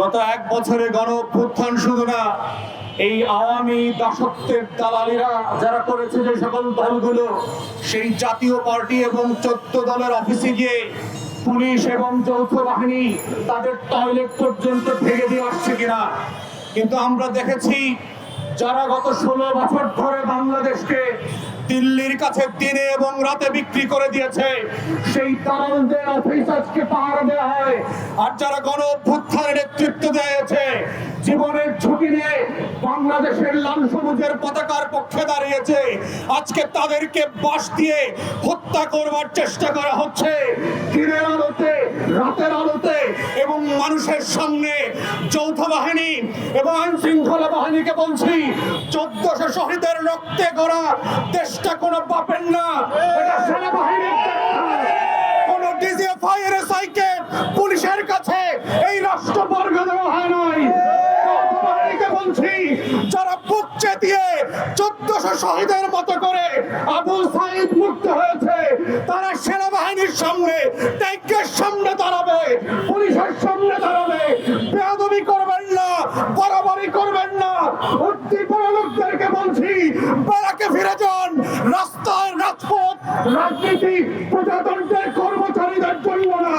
গত এক বছরে গণ অভ্যুত্থান শুধু না, এই আওয়ামী দাসত্বের দালালিরা যারা করেছে যে সকল দলগুলো, সেই জাতীয় পার্টি এবং চোদ্দ দলের অফিসে গিয়ে পুলিশ এবং যৌথ বাহিনী তাদের টয়লেট পর্যন্ত ভেঙে দিয়ে আসছে কিনা? কিন্তু আমরা দেখেছি, যারা গত ষোলো বছর ধরে বাংলাদেশকে দিল্লির কাছে দিনে এবং রাতে বিক্রি করে দিয়েছে, সেই দালালদের অফিস আজকে পাহাড় দেওয়া হয়। আর যারা গণ অভ্যুত্থানের নেতৃত্ব দিয়েছে জীবনের ঝুঁকি নিয়ে বাংলাদেশের লাল সবুজের পতাকার পক্ষে দাঁড়িয়েছে। আজকে তাদেরকে বাস দিয়ে হত্যা করবার চেষ্টা করা হচ্ছে। দিনের আলোতে, রাতের আলোতে এবং মানুষের সামনে যৌথ বাহিনী এবং আইন শৃঙ্খলা বাহিনীকে বলছি, চোদ্দশো শহীদের রক্তে গড়া দেশটা কোনো বাপের না। এটা। কোন ডিজিএফআই এর পুলিশের কাছে এই রাষ্ট্র বর্গ দেওয়া হয় নাই বাহিনীকে বলছি যারা বুক চেতিয়ে চোদ্দশো শহীদের মতো করে আবু সাইদ মুক্ত হয়েছে। তারা সেনাবাহিনীর সামনে ট্যাঙ্কের সামনে দাঁড়াবে, পুলিশের সামনে দাঁড়াবে। বেয়াদবি করবেন না, বাড়াবাড়ি করবেন না। উঠতি লোকদেরকে বলছি, বেড়াকে ফিরে যান। রাস্তায় রাজপথ, রাজনীতি, প্রজাতন্ত্রের কর্মচারীদের জন্য না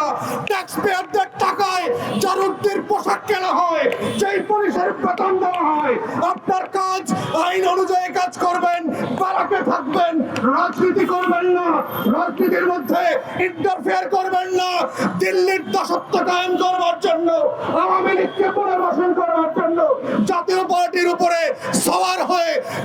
ট্যাক্স পেয়ারদের টাকায় জারুদ্দের পোশাক কেনা হয়, যেই পুলিশের বেতন দেওয়া হয়। কাজ করবেন, বারাকে থাকবেন, রাজনীতি করবেন না, রাজনীতির মধ্যে ইন্টারফেয়ার করবেন না, দিল্লির দাসত্ব কায়েম করবার জন্য, আওয়ামী লীগকে পুনর্বাসন করবার জন্য, জাতীয় পার্টির উপরে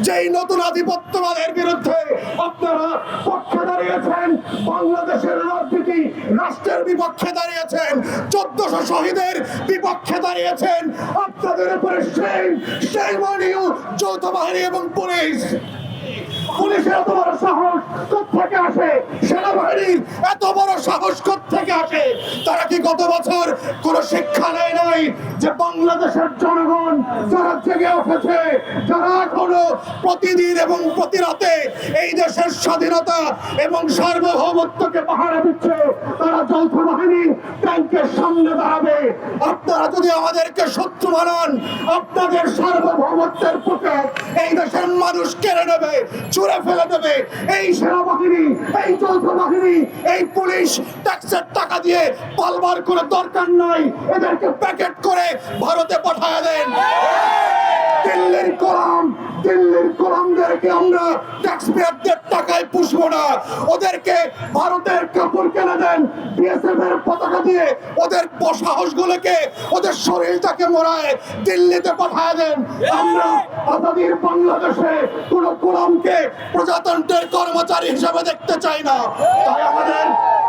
যেই নতুন আধিপত্যবাদের বিরুদ্ধে আপনারা পক্ষে দাঁড়িয়েছেন, বাংলাদেশের রাজনীতি রাষ্ট্রের বিপক্ষে দাঁড়িয়েছেন, চোদ্দশো শহীদের বিপক্ষে দাঁড়িয়েছেন, আপনাদের উপরে সেই সেই মানিও যৌথ বাহিনী এবং পুলিশ। পুলিশের এত বড় সাহস থেকে আসে? সেনাবাহিনীর এত বড় সাহস থেকে আসে? তারা কি গত বছর কোন শিক্ষা নেয় নাই যে বাংলাদেশের জনগণ যারা জেগে উঠেছে, যারা এখনও প্রতিদিন এবং প্রতি রাতে এই দেশের স্বাধীনতা এবং সার্বভৌমত্বকে পাহারা দিচ্ছে, তারা যৌথ বাহিনী ট্যাঙ্কের সামনে দাঁড়াবে। আপনারা যদি আমাদেরকে শত্রু বানান, আপনাদের সার্বভৌমত্বের বুকে এই দেশের মানুষ কেড়ে নেবে, চুরে ফেলে দেবে। এই সেনাবাহিনী, এই যৌথ বাহিনী, এই পুলিশ ট্যাক্সের টাকা দিয়ে পালবার করে দরকার নাই। এদেরকে প্যাকেট করে ভারতে পাঠায় দেন। দিল্লির কলাম দিল্লির কলামদেরকে আমরা টাকায় পুষবো না। ওদেরকে ভারতের কাপড় কেনা দেন বিএসএফ এর পতাকা দিয়ে ওদের ওদের শরীরটাকে মোড়ায় দিল্লিতে পাঠায় দেন। আমরা আজাদির বাংলাদেশে প্রজাতন্ত্রের কর্মচারী হিসেবে দেখতে চাই না। তাই আমাদের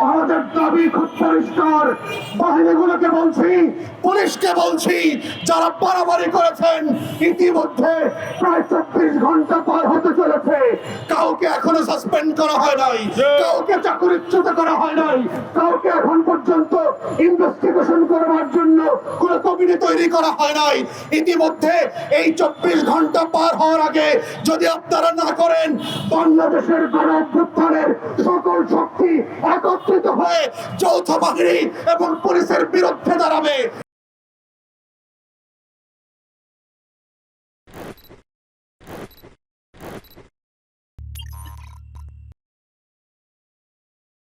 আমাদের দাবি খুব পরিষ্কার বাহিনীগুলোকে বলছি, পুলিশকে বলছি, যারা বাড়াবাড়ি করেছেন, ইতিমধ্যে প্রায় চব্বিশ ঘণ্টা পার হতে চলেছে। কাউকে এখনও সাসপেন্ড করা হয় নাই। কাউকে চাকরিচ্যুত করা হয় নাই। কাউকে এখন পর্যন্ত ইনভেস্টিগেশন করবার জন্য কোন কমিটি তৈরি করা হয় নাই। ইতিমধ্যে এই চব্বিশ ঘণ্টা পার হওয়ার আগে যদি আপনারা না করেন বাংলাদেশের গণ অভ্যুত্থানের সকল শক্তি একত্রিত হয়ে যৌথ বাহিনী এবং পুলিশের বিরুদ্ধে দাঁড়াবে।